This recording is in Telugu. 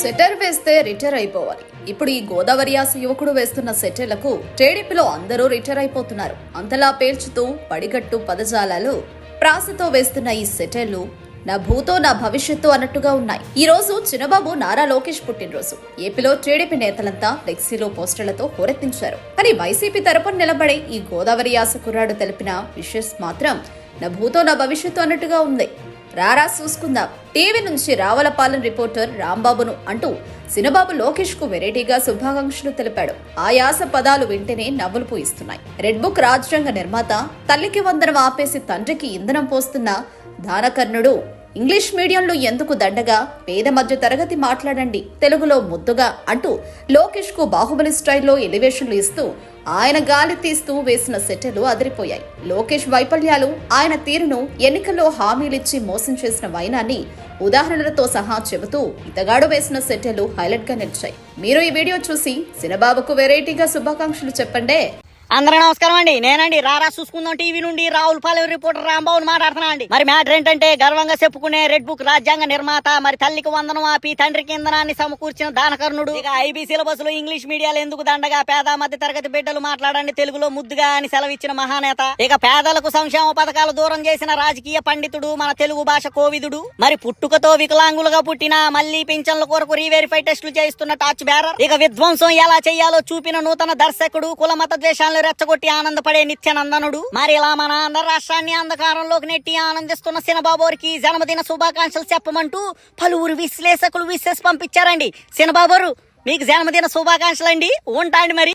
సెటర్ వేస్తే రిటైర్ అయిపోవాలి. ఇప్పుడు ఈ గోదావరి యాస యువకుడు వేస్తున్న సెటర్లకు టీడీపీలో అందరూ రిటైర్ అయిపోతున్నారు. అంతలా పేల్చుతూ పడిగట్టు పదజాలాలు ప్రాసతో వేస్తున్న ఈ సెటర్లు నా భూతో నా భవిష్యత్తు అన్నట్టుగా ఉన్నాయి. ఈ రోజు చిన్నబాబు నారా లోకేష్ పుట్టినరోజు. ఏపీలో టీడీపీ నేతలంతా ఫ్లెక్సీలో పోస్టర్లతో హోరెత్తించారు. కానీ వైసీపీ తరపున నిలబడే ఈ గోదావరి యాస కుర్రాడు తెలిపిన విషెస్ మాత్రం నా భూతో నా భవిష్యత్తు అన్నట్టుగా ఉంది. రారా చూసుకుందాం. టీవీ నుంచి రావలపాలెం రిపోర్టర్ రాంబాబును అంటూ సినబాబు లోకేష్కు వెరైటీగా శుభాకాంక్షలు తెలిపాడు. ఆయాస పదాలు వింటేనే నవ్వులు పూయిస్తున్నాయి. రెడ్ బుక్ రాజ్యాంగ నిర్మాత తల్లికి వందనం ఆపేసి తండ్రికి ఇంధనం పోస్తున్న దానకర్ణుడు ఇంగ్లీష్ మీడియంలో ఎందుకు దండగా? పేద మధ్య తరగతి మాట్లాడండి. తెలుగులో ముద్దుగా అంటూ లోకేష్కు బాహుబలి స్టైల్లో ఎలివేషన్లు ఇస్తూ ఆయన గాలి తీస్తూ వేసిన సెట్టలు అదిరిపోయాయి. లోకేష్ వైఫల్యాలు ఆయన తీరును ఎన్నికల్లో హామీలిచ్చి మోసం చేసిన వైనాన్ని ఉదాహరణలతో సహా చెబుతూ ఇతగాడు వేసిన సెట్టలు హైలైట్గా నిలిచాయి. మీరు ఈ వీడియో చూసి సినబాబుకు వెరైటీగా శుభాకాంక్షలు చెప్పండే. అందరికీ నమస్కారం అండి. నేనండి రారా చూసుకుందాం టీవీ నుండి రావులపాలెం రిపోర్టర్ రాంబాబు మాట్లాడుతున్నా అండి. మరి మ్యాటర్ ఏంటంటే గర్వంగా చెప్పుకునే రెడ్ బుక్ రాజ్యాంగ నిర్మాత మరి తల్లికి వందనం ఆపి తండ్రికి ఇంధనాన్ని సమకూర్చిన దానకర్ణుడు. ఇక ఐబీ సిలబస్లో ఇంగ్లీష్ మీడియాలో ఎందుకు దండగా? పేద మధ్య తరగతి బిడ్డలు మాట్లాడండి తెలుగులో ముద్దుగా అని సెలవిచ్చిన మహానేత. ఇక పేదలకు సంక్షేమ పథకాలు దూరం చేసిన రాజకీయ పండితుడు మన తెలుగు భాష కోవిదుడు. మరి పుట్టుకతో వికలాంగులుగా పుట్టిన మళ్ళీ పింఛన్ల కొరకు రీవెరిఫై టెస్టులు చేయిస్తున్న టార్చ్ బ్యారర్ ఇక విధ్వంసం ఎలా చేయాలో చూపిన నూతన దర్శకుడు కుల మత ద్వేషాలను రెచ్చగొట్టి ఆనందపడే నిత్యానందనుడు. మరి ఇలా మన ఆంధ్ర రాష్ట్రాన్ని అంధకారంలోకి నెట్టి ఆనందిస్తున్న సినబాబోరికి జన్మదిన శుభాకాంక్షలు చెప్పమంటూ పలువురు విశ్లేషకులు విశ్లేష పంపించారండి. సినబాబోరు మీకు జన్మదిన శుభాకాంక్షలు అండి ఉంటాండి మరి.